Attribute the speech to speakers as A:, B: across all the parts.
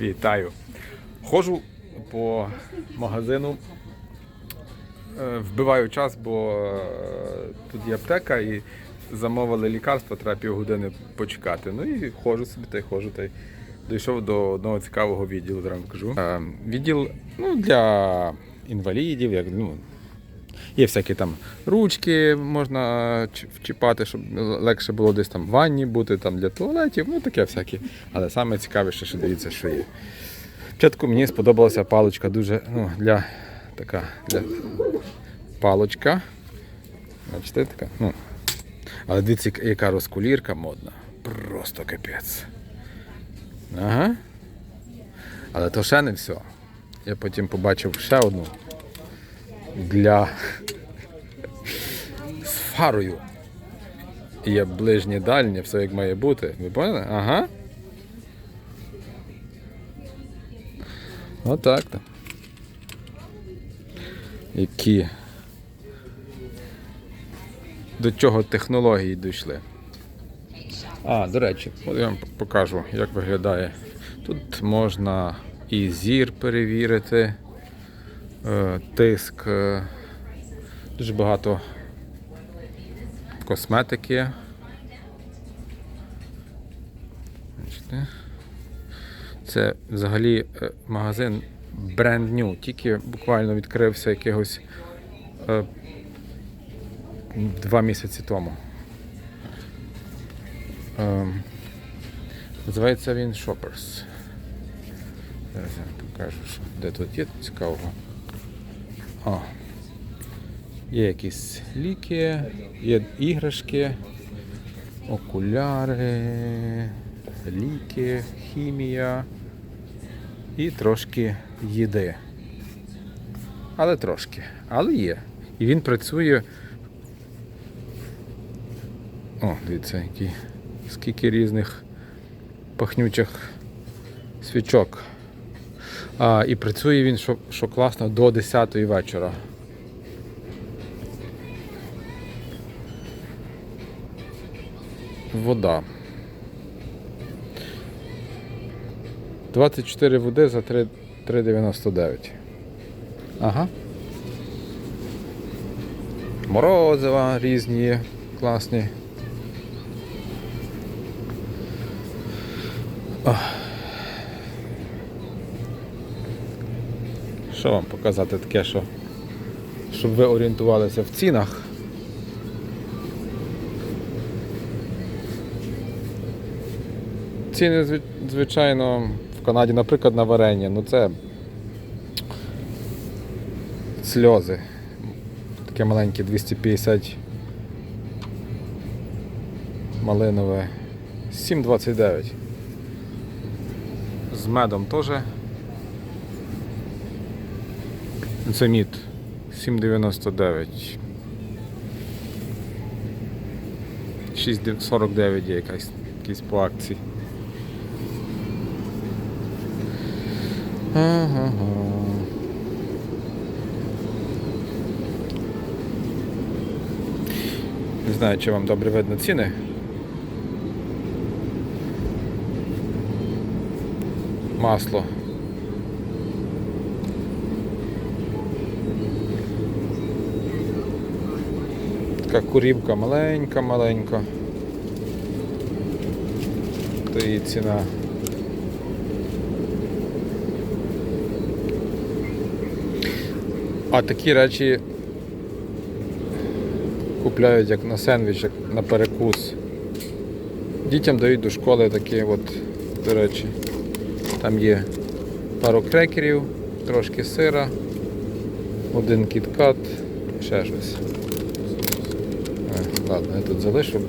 A: Вітаю. Ходжу по магазину, е, вбиваю час, бо е, тут є аптека і замовили лікарство, треба півгодини почекати. Ну і ходжу собі та й ходжу. Та й дійшов до одного цікавого відділу, вам кажу. Е, Відділ ну, для інвалідів, як ну, Є всякі там ручки, можна вчіпати, щоб легше було десь там в ванні бути, там для туалетів, ну таке всяке. Але саме цікавіше, що дивіться, що є. Спочатку мені сподобалася паличка дуже, ну, для така для палочка. Бачите, така. Ну. Але дивіться, яка розкулірка модна. Просто капець. Ага. Але то ще не все. Я потім побачив ще одну для з фарою. Є ближнє дальнє, все як має бути. Ви поняли? Ага. Отак то. Які. До чого технології дійшли. А, до речі, от я вам покажу, як виглядає. Тут можна і зір перевірити тиск, е, дуже багато косметики. Бачите? Це взагалі е, магазин бренд new, тільки буквально відкрився якихось е, два місяці тому. Ем, Називається він Shoppers. Зараз я покажу, що де тут є цікавого. О. Є якісь ліки, є іграшки, окуляри, ліки, хімія і трошки їди. Але трошки. Але є. І він працює. О, дивіться, які, скільки різних пахнючих свічок. А, і працює він, що, що класно, до 10 вечора. Вода. 24 води за 3 3,99. Ага. Морозива різні класні. Що вам показати таке, що, щоб ви орієнтувалися в цінах? Ціни, звичайно, в Канаді, наприклад, на варення, ну це сльози. Таке маленьке 250 малинове 7,29. З медом теж. Це мід 7,99. 6,49 є якась, якийсь по акції. Не знаю, чи вам добре видно ціни. Масло. Така курівка маленька, маленька. То її ціна. А такі речі купляють як на сендвіч, як на перекус. Дітям дають до школи такі от, до речі. Там є пару крекерів, трошки сира, один кіткат, ще щось. Ладно, я тут залишу.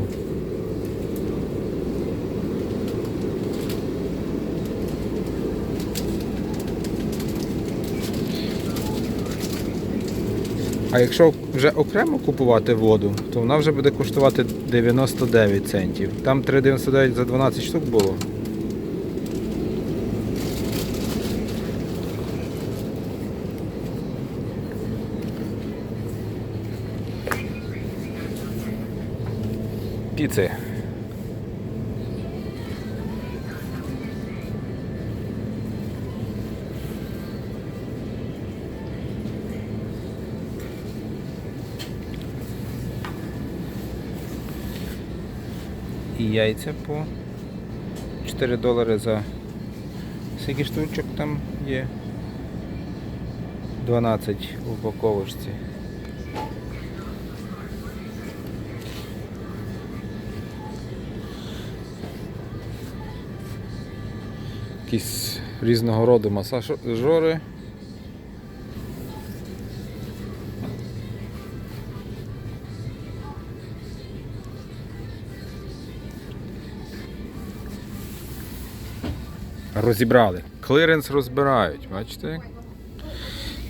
A: А якщо вже окремо купувати воду, то вона вже буде коштувати 99 центів. Там 3,99 за 12 штук було. піци. І яйця по 4 долари за скільки штучок там є 12 в упаковочці. Якісь різного роду масажори. Розібрали. Клиренс розбирають, бачите?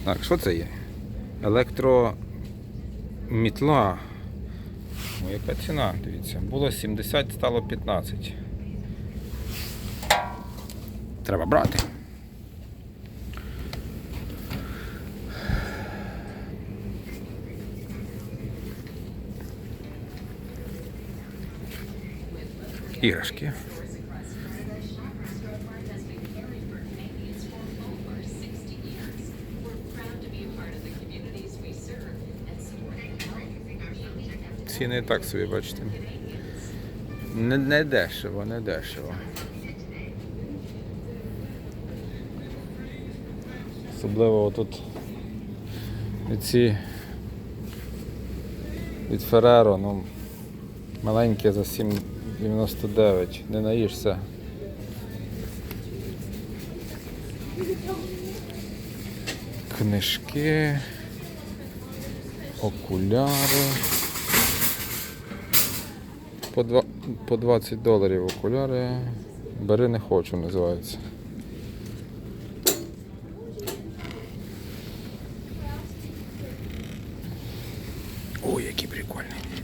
A: Так, що це є? Електромітла. Яка ціна? Дивіться. Було 70, стало 15. Треба брати. Іграшки. Ціни так собі, бачите. Не, не дешево, не дешево. Особливо тут ці від Ferrero, ну, маленькі за 7,99, не наїшся. Книжки, окуляри. По 20 доларів окуляри. Бери не хочу, називається.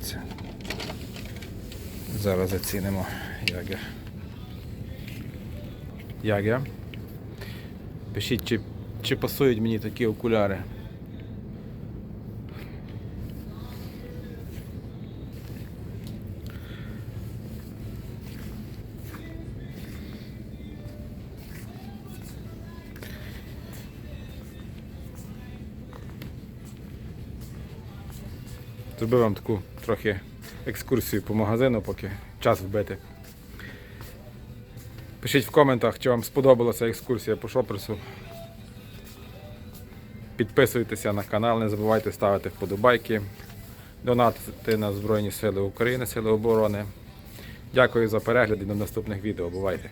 A: Дивіться. Зараз зацінимо, Яге. Яге. Пишіть, чи, чи пасують мені такі окуляри. Зробив вам таку трохи екскурсію по магазину, поки час вбити. Пишіть в коментах, чи вам сподобалася екскурсія по шоперсу. Підписуйтеся на канал, не забувайте ставити вподобайки, донатити на Збройні Сили України, Сили оборони. Дякую за перегляд і до наступних відео. Бувайте!